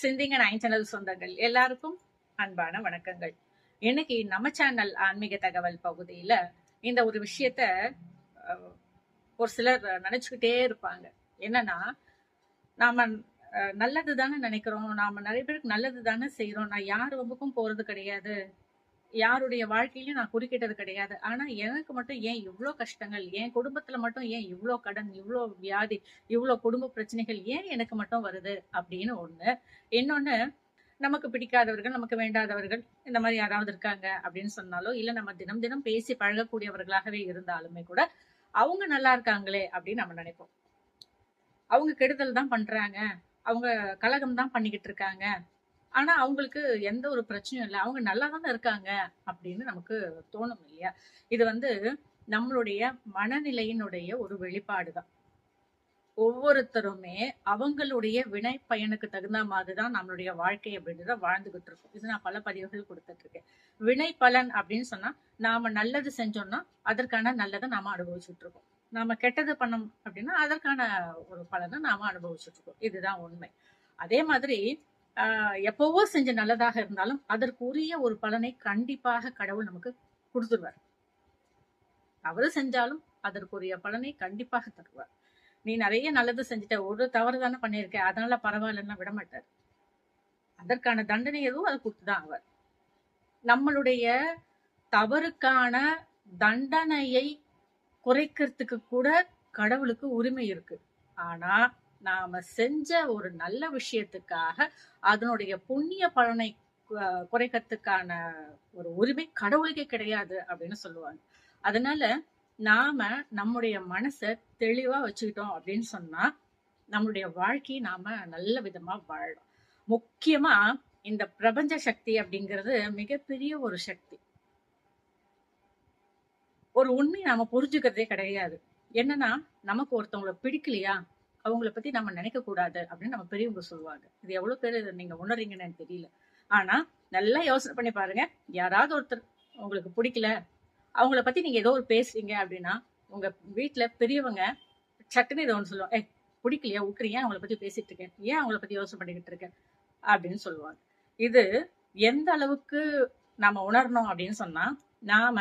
சிந்திங்க nine channel சொந்தங்கள் எல்லாருக்கும் அன்பான வணக்கங்கள். இன்னைக்கு நம்ம சேனல் ஆன்மீக தகவல் பகுதியில இந்த ஒரு விஷயத்த ஒரு சிலர் நினைச்சுக்கிட்டே இருப்பாங்க. என்னன்னா நாம நல்லது தானே நினைக்கிறோம். நாம நிறைய பேருக்கு நல்லது தானே செய்யறோம் நான் யார் வம்புக்கும் போறது கிடையாது. யாருடைய வாழ்க்கையிலையும் நான் குறுக்கிட்டது கிடையாது. ஆனா எனக்கு மட்டும் ஏன் இவ்வளோ கஷ்டங்கள்? என் குடும்பத்துல மட்டும் ஏன் இவ்வளோ கடன் இவ்வளோ வியாதி இவ்வளோ குடும்ப பிரச்சனைகள் ஏன் எனக்கு மட்டும் வருது? அப்படின்னு ஒண்ணு. இன்னொன்னு நமக்கு பிடிக்காதவர்கள் நமக்கு வேண்டாதவர்கள் இந்த மாதிரி யாராவது இருக்காங்க அப்படின்னு சொன்னாலோ இல்ல நம்ம தினம் தினம் பேசி பழகக்கூடியவர்களாகவே இருந்தாலுமே கூட அவங்க நல்லா இருக்காங்களே அப்படின்னு நம்ம நினைப்போம். அவங்க கெடுதல் தான் பண்றாங்க. அவங்க கலகம் தான் பண்ணிக்கிட்டு இருக்காங்க. ஆனா அவங்களுக்கு எந்த ஒரு பிரச்சனையும் இல்லை. அவங்க நல்லா தானே இருக்காங்க அப்படின்னு நமக்கு தோணும் இல்லையா? இது வந்து நம்மளுடைய மனநிலையினுடைய ஒரு வெளிப்பாடு தான் ஒவ்வொருத்தருமே அவங்களுடைய வினை பயனுக்கு தகுந்த மாதிரிதான் நம்மளுடைய வாழ்க்கை அப்படின்றத வாழ்ந்துகிட்டு இருக்கோம். இது நான் பல பதிவுகள் கொடுத்துட்டு இருக்கேன். வினை பலன் அப்படின்னு சொன்னா நாம நல்லது செஞ்சோம்னா அதற்கான நல்லதை நாம அனுபவிச்சுட்டு இருக்கோம். நாம கெட்டது பண்ணோம் அப்படின்னா அதற்கான ஒரு பலனை நாம அனுபவிச்சுட்டு இருக்கோம். இதுதான் உண்மை. அதே மாதிரி எப்பவோ செஞ்ச நல்லதாக இருந்தாலும் அதற்கு உரிய ஒரு பலனை கண்டிப்பாக கடவுள் நமக்கு கொடுத்துருவார். தவறு செஞ்சாலும் அதற்குரிய பலனை கண்டிப்பாக தருவார். நீ நிறைய நல்லது செஞ்சுட்ட ஒரு தவறு தானே பண்ணியிருக்க அதனால பரவாயில்லன்னா விட மாட்டார். அதற்கான தண்டனை எதுவும் அதை கொடுத்துதான் அவர் நம்மளுடைய தவறுக்கான தண்டனையை குறைக்கிறதுக்கு கூட கடவுளுக்கு உரிமை இருக்கு. ஆனா நாம செஞ்ச ஒரு நல்ல விஷயத்துக்காக அதனுடைய புண்ணிய பலனை குறைக்கிறதுக்கான ஒரு உரிமை கடவுளுக்கே கிடையாது அப்படின்னு சொல்லுவாங்க. அதனால நாம நம்முடைய மனசை தெளிவா வச்சுக்கிட்டோம் அப்படின்னு சொன்னா நம்மளுடைய வாழ்க்கையை நாம நல்ல விதமா வாழலாம். முக்கியமா இந்த பிரபஞ்ச சக்தி அப்படிங்கிறது மிகப்பெரிய ஒரு சக்தி. ஒரு உண்மை நாம புரிஞ்சுக்கிறதே கிடையாது. என்னன்னா நமக்கு ஒருத்தவங்கள பிடிக்கலையா? அவங்கள பத்தி நம்ம நினைக்க கூடாது அப்படின்னு நம்ம பெரியவங்க சொல்லுவாங்க. இது எவ்வளவு பேர் இதை நீங்க உணர்றீங்கன்னு தெரியல. ஆனா நல்லா யோசனை பண்ணி பாருங்க. யாராவது ஒருத்தர் உங்களுக்கு பிடிக்கல அவங்கள பத்தி நீங்க ஏதோ ஒரு பேசுறீங்க அப்படின்னா உங்க வீட்டுல பெரியவங்க சட்டுன்னு இதை ஒன்று சொல்லுவாங்க. ஏ பிடிக்கலையா? விட்டுறீங்க அவங்கள பத்தி பேசிட்டு இருக்கேன்? ஏன் அவங்கள பத்தி யோசனை பண்ணிக்கிட்டு இருக்கேன் அப்படின்னு சொல்லுவாங்க. இது எந்த அளவுக்கு நாம உணரணும் அப்படின்னு சொன்னா நாம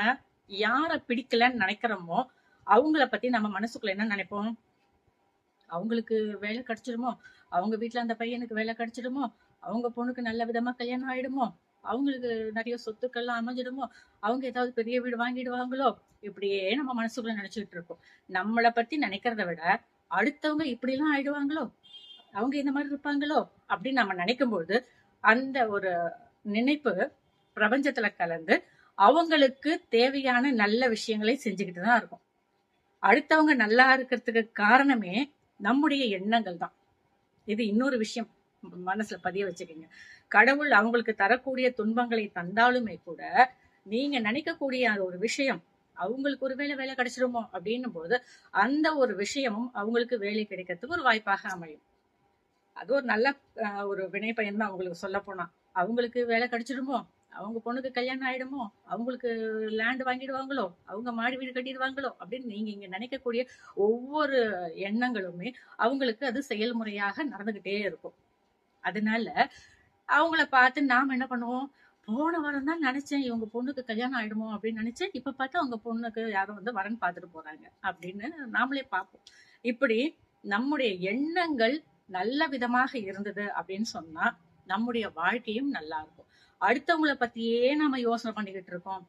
யார பிடிக்கலன்னு நினைக்கிறோமோ அவங்கள பத்தி நம்ம மனசுக்குள்ள என்ன நினைப்போம்? அவங்களுக்கு வேலை கிடைச்சிடுமோ? அவங்க வீட்டில் அந்த பையனுக்கு வேலை கிடைச்சிடுமோ? அவங்க பொண்ணுக்கு நல்ல விதமா கல்யாணம் ஆயிடுமோ? அவங்களுக்கு நிறைய சொத்துக்கள்லாம் அமைஞ்சிடுமோ? அவங்க ஏதாவது பெரிய வீடு வாங்கிடுவாங்களோ? இப்படியே நம்ம மனசுக்குள்ள நினைச்சிட்டு இருக்கோம். நம்மளை பத்தி நினைக்கிறத விட அடுத்தவங்க இப்படி எல்லாம் ஆயிடுவாங்களோ? அவங்க இந்த மாதிரி இருப்பாங்களோ? அப்படின்னு நம்ம நினைக்கும்போது அந்த ஒரு நினைப்பு பிரபஞ்சத்துல கலந்து அவங்களுக்கு தேவையான நல்ல விஷயங்களை செஞ்சுக்கிட்டு தான் இருக்கும். அடுத்தவங்க நல்லா இருக்கிறதுக்கு காரணமே நம்முடைய எண்ணங்கள் தான். இது இன்னொரு விஷயம் மனசுல பதிய வச்சுக்கோங்க. கடவுள் அவங்களுக்கு தரக்கூடிய துன்பங்களை தந்தாலுமே கூட நீங்க நினைக்கக்கூடிய அந்த ஒரு விஷயம் அவங்களுக்கு ஒரு வேலை வேலை கிடைச்சிருமோ அப்படின்னும் போது அந்த ஒரு விஷயமும் அவங்களுக்கு வேலை கிடைக்கிறதுக்கு ஒரு வாய்ப்பாக அமையும். அது ஒரு நல்ல ஒரு வினை பயன் தான் அவங்களுக்கு சொல்ல போனா. அவங்களுக்கு வேலை கிடைச்சிடுமோ அவங்க பொண்ணுக்கு கல்யாணம் ஆயிடுமோ? அவங்களுக்கு லேண்ட் வாங்கிடுவாங்களோ? அவங்க மாடி வீடு கட்டிடுவாங்களோ? அப்படின்னு நீங்க இங்க நினைக்கக்கூடிய ஒவ்வொரு எண்ணங்களுமே அவங்களுக்கு அது செயல்முறையாக நடந்துகிட்டே இருக்கும். அதனால அவங்கள பார்த்து நாம என்ன பண்ணுவோம்? போன வாரம் தான் நினைச்சேன் இவங்க பொண்ணுக்கு கல்யாணம் ஆயிடுமோ அப்படின்னு நினைச்சேன். இப்ப பார்த்தா அவங்க பொண்ணுக்கு யாரும் வந்து வரன் பார்த்துட்டு போறாங்க அப்படின்னு நாமளே பார்ப்போம். இப்படி நம்முடைய எண்ணங்கள் நல்ல விதமாக இருந்தது அப்படின்னு சொன்னா நம்முடைய வாழ்க்கையும் நல்லா இருக்கும். அடுத்தவங்கள பத்தியே நாம யோசனை பண்ணிக்கிட்டு இருக்கோம்.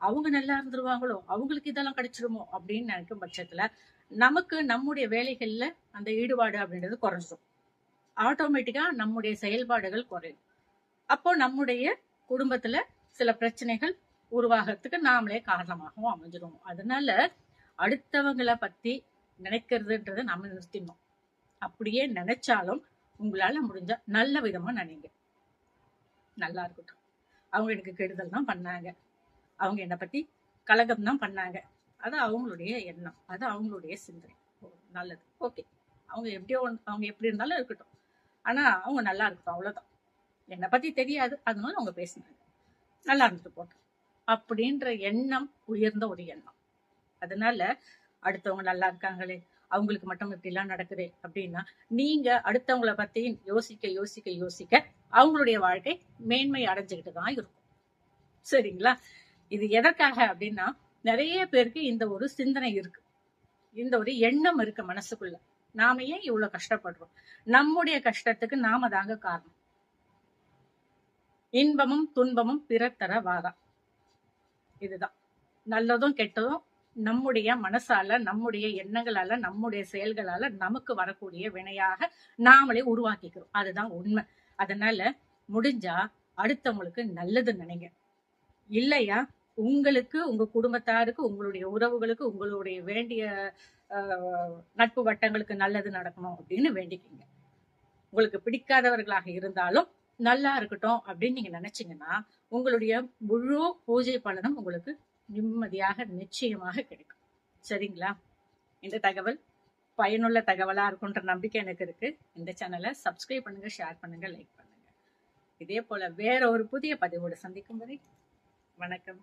அவங்க நல்லா இருந்துருவாங்களோ அவங்களுக்கு இதெல்லாம் கிடைச்சிருமோ அப்படின்னு நினைக்கும் பட்சத்துல நமக்கு நம்முடைய வேலைகள்ல அந்த ஈடுபாடு அப்படின்றது குறைஞ்சிடும் ஆட்டோமேட்டிக்கா நம்முடைய செயல்பாடுகள் குறையும். அப்போ நம்முடைய குடும்பத்துல சில பிரச்சனைகள் உருவாகிறதுக்கு நாமளே காரணமாகவும் அமைஞ்சிடும் அதனால அடுத்தவங்களை பத்தி நினைக்கிறதுன்றதை நம்ம நிறுத்திடணும். அப்படியே நினைச்சாலும் உங்களால முடிஞ்ச நல்ல விதமா நினைங்க. நல்லா இருக்கட்டும் அவங்க எனக்கு கெடுதல் தான் பண்ணாங்க. அவங்க என்னை பத்தி கலகம் தான் பண்ணாங்க. அது அவங்களுடைய எண்ணம். அது அவங்களுடைய சிந்தனை. ஓ, நல்லது. ஓகே. அவங்க எப்படியோ அவங்க எப்படி இருந்தாலும் இருக்கட்டும். ஆனால் அவங்க நல்லா இருக்கட்டும். அவ்வளோதான் என்னை பத்தி தெரியாது. அதனால அவங்க பேசினாங்க. நல்லா இருந்துட்டு போட்டோம். அப்படின்ற எண்ணம் உயர்ந்த ஒரு எண்ணம். அதனால அடுத்தவங்க நல்லா இருக்காங்களே அவங்களுக்கு மட்டும் இப்படி எல்லாம் நடக்குது அப்படின்னா நீங்க அடுத்தவங்கள பத்தி யோசிக்க யோசிக்க யோசிக்க அவங்களுடைய வாழ்க்கை மேன்மை அடைஞ்சுக்கிட்டு தான் இருக்கும். சரிங்களா? இது எதற்காக அப்படின்னா நிறைய பேருக்கு இந்த ஒரு சிந்தனை இருக்கு. இந்த ஒரு எண்ணம் இருக்கு மனசுக்குள்ள. நாம ஏன் இவ்வளவு கஷ்டப்படுறோம்? நம்முடைய கஷ்டத்துக்கு நாம தாங்க காரணம். இன்பமும் துன்பமும் பிற தர வாரா இதுதான். நல்லதும் கெட்டதும் நம்முடைய மனசால நம்முடைய எண்ணங்களால நம்முடைய செயல்களால நமக்கு வரக்கூடிய வினையாக நாமளே உருவாக்கிக்கிறோம். அதுதான் உண்மை. அதனால முடிஞ்சா அடுத்தவங்களுக்கு நல்லது நினைங்க. இல்லையா? உங்களுக்கு உங்க குடும்பத்தாருக்கு உங்களுடைய உறவுகளுக்கு உங்களுடைய வேண்டிய நட்பு வட்டங்களுக்கு நல்லது நடக்கணும் அப்படின்னு வேண்டிக்கிங்க. உங்களுக்கு பிடிக்காதவர்களாக இருந்தாலும் நல்லா இருக்கட்டும் அப்படின்னு நீங்க நினைச்சீங்கன்னா உங்களுடைய முழு பூஜை பலனும் உங்களுக்கு நிம்மதியாக நிச்சயமாக கிடைக்கும். சரிங்களா? இந்த தகவல் பயனுள்ள தகவலாக இருக்குன்ற நம்பிக்கை எனக்கு இருக்கு. இந்த சேனலை சப்ஸ்கிரைப் பண்ணுங்க ஷேர் பண்ணுங்க லைக் பண்ணுங்க. இதே போல வேற ஒரு புதிய பதிவோடு சந்திக்கும் வரை வணக்கம்.